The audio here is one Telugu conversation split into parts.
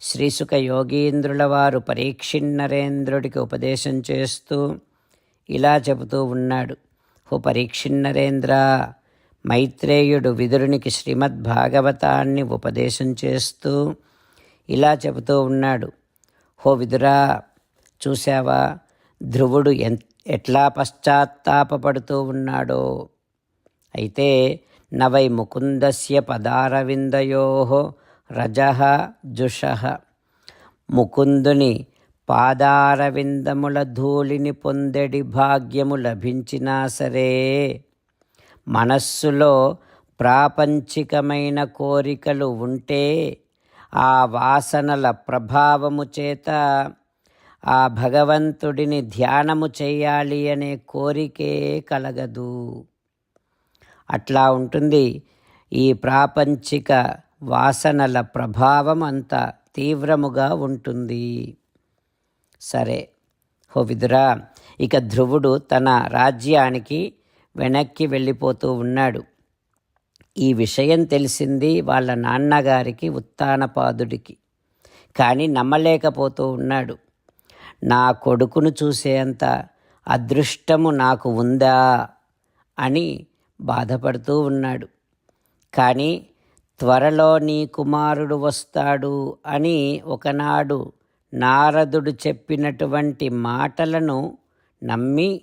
శ్రీసుక యోగీంద్రుల వారు పరీక్షిన్నరేంద్రుడికి ఉపదేశం చేస్తూ ఇలా చెబుతూ ఉన్నాడు. ఓ పరీక్షిన్నరేంద్ర మైత్రేయుడు విదురునికి శ్రీమద్భాగవతాన్ని ఉపదేశం చేస్తూ ఇలా చెబుతూ ఉన్నాడు. హో విదురా చూశావా? ధ్రువుడు ఎన్ ఎట్లా పశ్చాత్తాపపడుతూ ఉన్నాడో? అయితే నవై ముకుందస్య పదారవిందయో రజ జుష. ముకుందుని పాదారవిందముల ధూళిని పొందెడి భాగ్యము లభించినా సరే మనస్సులో ప్రాపంచికమైన కోరికలు ఉంటే ఆ వాసనల ప్రభావము చేత ఆ భగవంతుడిని ధ్యానము చేయాలి అనే కోరికే కలగదు. అట్లా ఉంటుంది ఈ ప్రాపంచిక వాసనల ప్రభావం అంత తీవ్రముగా ఉంటుంది. సరే హో విదురా ఇక ధ్రువుడు తన రాజ్యానికి వెనక్కి వెళ్ళిపోతూ ఉన్నాడు. ఈ విషయం తెలిసింది వాళ్ళ నాన్నగారికి ఉత్తానపాదుడికి. కానీ నమ్మలేకపోతూ ఉన్నాడు. నా కొడుకును చూసేంత అదృష్టము నాకు ఉందా అని బాధపడుతూ ఉన్నాడు. కానీ త్వరలో నీ కుమారుడు వస్తాడు అని ఒకనాడు నారదుడు చెప్పినటువంటి మాటలను నమ్మి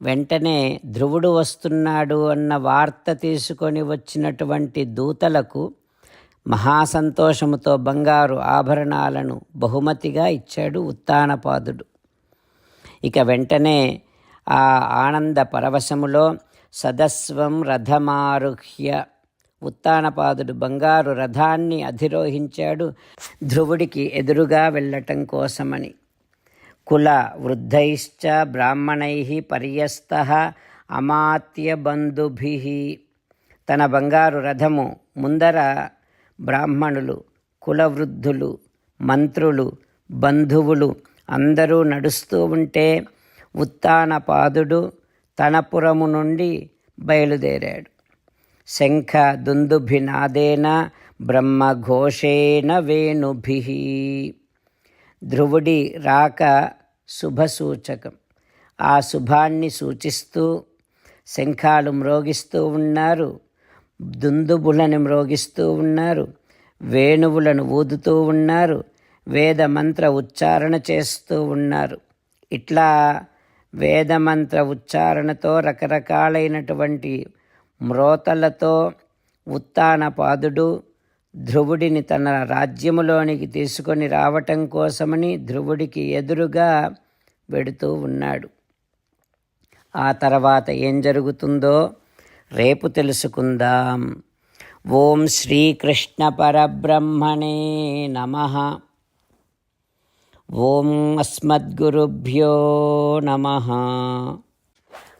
వెంటనే ధ్రువుడు వస్తున్నాడు అన్న వార్త తీసుకొని వచ్చినటువంటి దూతలకు మహాసంతోషముతో బంగారు ఆభరణాలను బహుమతిగా ఇచ్చాడు ఉత్తానపాదుడు. ఇక వెంటనే ఆ ఆనంద పరవశములో సదస్వం రథమారుహ్య ఉత్తానపాదుడు బంగారు రథాన్ని అధిరోహించాడు ధ్రువుడికి ఎదురుగా వెళ్ళటం కోసమని. కుల వృద్ధైశ్చ బ్రాహ్మణై పర్యస్త అమాత్య బంధుభి. తన బంగారు రథము ముందర బ్రాహ్మణులు కులవృద్ధులు మంత్రులు బంధువులు అందరూ నడుస్తూ ఉంటే ఉత్తానపాదుడు తన పురము నుండి బయలుదేరాడు. శంఖ దుందుభినాదేన బ్రహ్మఘోషేణ వేణుభి. ధ్రువుడి రాక శుభసూచకం. ఆ శుభాన్ని సూచిస్తూ శంఖాలు మ్రోగిస్తూ ఉన్నారు దుందుబులను మ్రోగిస్తూ ఉన్నారు వేణువులను ఊదుతూ ఉన్నారు వేదమంత్ర ఉచ్చారణ చేస్తూ ఉన్నారు. ఇట్లా వేదమంత్ర ఉచ్చారణతో రకరకాలైనటువంటి మ్రోతలతో ఉత్తానపాదుడు ధ్రువుడిని తన రాజ్యములోనికి తీసుకొని రావటం కోసమని ధ్రువుడికి ఎదురుగా వెడుతూ ఉన్నాడు. ఆ తర్వాత ఏం జరుగుతుందో రేపు తెలుసుకుందాం. ఓం శ్రీకృష్ణ పరబ్రహ్మణే నమ. ఓం అస్మద్గురుభ్యో నమ.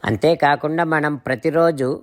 అంతేకాకుండా మనం ప్రతిరోజు